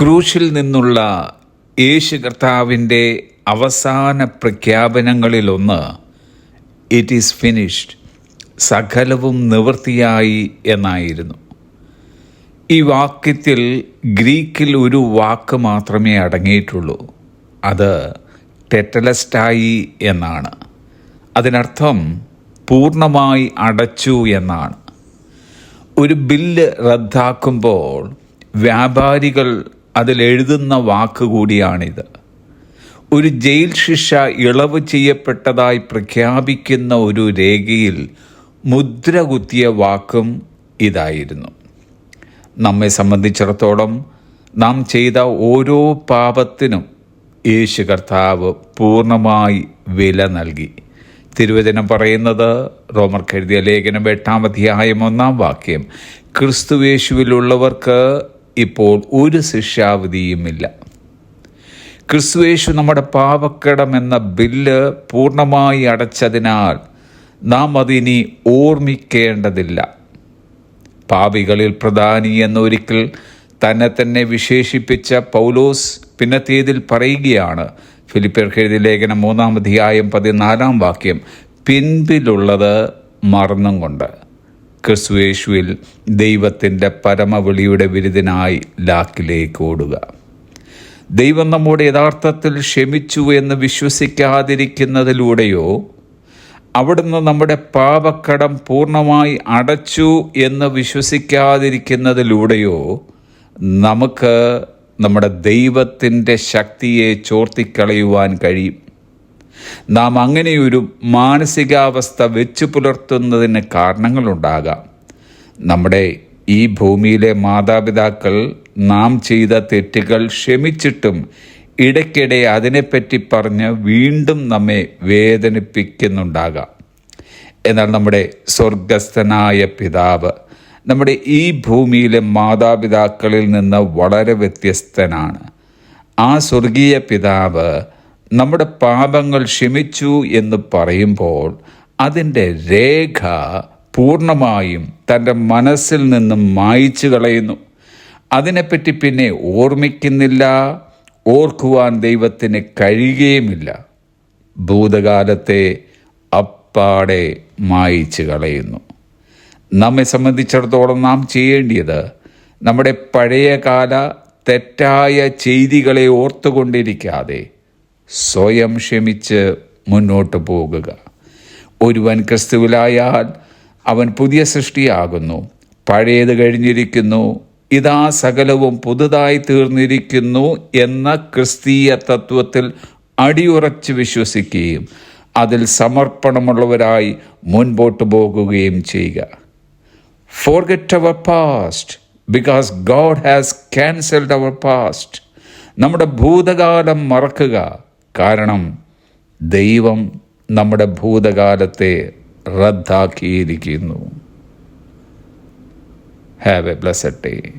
ക്രൂശിൽ നിന്നുള്ള യേശു കർത്താവിന്റെ അവസാന പ്രഖ്യാപനങ്ങളിലൊന്ന് ഇറ്റ് ഈസ് ഫിനിഷ്ഡ് സകലവും നിവൃത്തിയായി എന്നായിരുന്നു. ഈ വാക്യത്തിൽ ഗ്രീക്കിൽ ഒരു വാക്ക് മാത്രമേ അടങ്ങിയിട്ടുള്ളൂ. അത് ടെറ്റലസ്റ്റായി എന്നാണ്. അതിനർത്ഥം പൂർണമായി അടച്ചു എന്നാണ്. ഒരു ബില്ല് റദ്ദാക്കുമ്പോൾ വ്യാപാരികൾ അതിലെഴുതുന്ന വാക്കുകൂടിയാണിത് ഒരു ജയിൽ ശിക്ഷ ഇളവ് ചെയ്യപ്പെട്ടതായി പ്രഖ്യാപിക്കുന്ന ഒരു രേഖയിൽ മുദ്ര കുത്തിയ വാക്കും ഇതായിരുന്നു. നമ്മെ സംബന്ധിച്ചിടത്തോളം നാം ചെയ്ത ഓരോ പാപത്തിനും യേശു കർത്താവ് പൂർണമായി വില നൽകി. തിരുവചനം പറയുന്നത് റോമർ കരുതിയ ലേഖനം എട്ടാം അധ്യായം ഒന്നാം വാക്യം ക്രിസ്തുവേശുവിലുള്ളവർക്ക് ഇപ്പോൾ ഒരു ശിക്ഷാവിധിയുമില്ല. ക്രിസ്തുവേശു നമ്മുടെ പാപക്കടം എന്ന ബില്ല് പൂർണമായി അടച്ചതിനാൽ നാം അതിനി ഓർമ്മിക്കേണ്ടതില്ല. പാപികളിൽ പ്രധാനി എന്നൊരിക്കൽ തന്നെ തന്നെ വിശേഷിപ്പിച്ച പൗലോസ് പിന്നത്തേതിൽ പറയുകയാണ്. ഫിലിപ്പിയർക്കെഴുതി ലേഖനം മൂന്നാം അധ്യായം പതിനാലാം വാക്യം പിൻപിലുള്ളത് മറന്നും കൊണ്ട് ക്രിസ്തുയേശുവിൽ ദൈവത്തിന്റെ പരമവിളിയുടെ വിരുദിനായി ലാക്കിലേക്ക് ഓടുക. ദൈവം നമ്മോട് യഥാർത്ഥത്തിൽ ക്ഷമിച്ചു എന്ന് വിശ്വസിക്കാതിരിക്കുന്നതിലൂടെയോ അവിടുന്ന് നമ്മുടെ പാപക്കടം പൂർണമായി അടച്ചു എന്ന് വിശ്വസിക്കാതിരിക്കുന്നതിലൂടെയോ നമുക്ക് നമ്മുടെ ദൈവത്തിന്റെ ശക്തിയെ ചോർത്തിക്കളയുവാൻ കഴിയും. നാം അങ്ങനെയൊരു മാനസികാവസ്ഥ വെച്ചു പുലർത്തുന്നതിന് കാരണങ്ങളുണ്ടാകാം. നമ്മുടെ ഈ ഭൂമിയിലെ മാതാപിതാക്കൾ നാം ചെയ്ത തെറ്റുകൾ ക്ഷമിച്ചിട്ടും ഇടയ്ക്കിടെ അതിനെപ്പറ്റി പറഞ്ഞ് വീണ്ടും നമ്മെ വേദനിപ്പിക്കുന്നുണ്ടാകാം. എന്നാൽ നമ്മുടെ സ്വർഗസ്ഥനായ പിതാവ് നമ്മുടെ ഈ ഭൂമിയിലെ മാതാപിതാക്കളിൽ നിന്ന് വളരെ വ്യത്യസ്തനാണ്. ആ സ്വർഗീയ പിതാവ് നമ്മുടെ പാപങ്ങൾ ക്ഷമിച്ചു എന്ന് പറയുമ്പോൾ അതിന്റെ രേഖ പൂർണമായും തന്റെ മനസ്സിൽ നിന്നും മായിച്ചു കളയുന്നു. അതിനെപ്പറ്റി പിന്നെ ഓർമ്മിക്കുന്നില്ല ഓർക്കുവാൻ ദൈവത്തിന് കഴിയുകയുമില്ല. ഭൂതകാലത്തെ അപ്പാടെ മായിച്ചു കളയുന്നു. നമ്മെ സംബന്ധിച്ചിടത്തോളം നാം ചെയ്യേണ്ടിയത് നമ്മുടെ പഴയകാല തെറ്റായ ചെയ്തികളെ ഓർത്തുകൊണ്ടിരിക്കാതെ സ്വയം ക്ഷമിച്ച് മുന്നോട്ട് പോകുക. ഒരുവൻ ക്രിസ്തുവിലായാൽ അവൻ പുതിയ സൃഷ്ടിയാകുന്നു. പഴയത് കഴിഞ്ഞിരിക്കുന്നു. ഇതാ സകലവും പുതുതായി തീർന്നിരിക്കുന്നു എന്ന ക്രിസ്തീയ തത്വത്തിൽ അടിയുറച്ച് വിശ്വസിക്കുകയും അതിൽ സമർപ്പണമുള്ളവരായി മുൻപോട്ട് പോകുകയും ചെയ്യുക. Forget our past because God has cancelled our past നമ്മുടെ ഭൂതകാലം മറക്കുക. കാരണം ദൈവം നമ്മുടെ ഭൂതകാലത്തെ റദ്ദാക്കിയിരിക്കുന്നു. Have a blessed day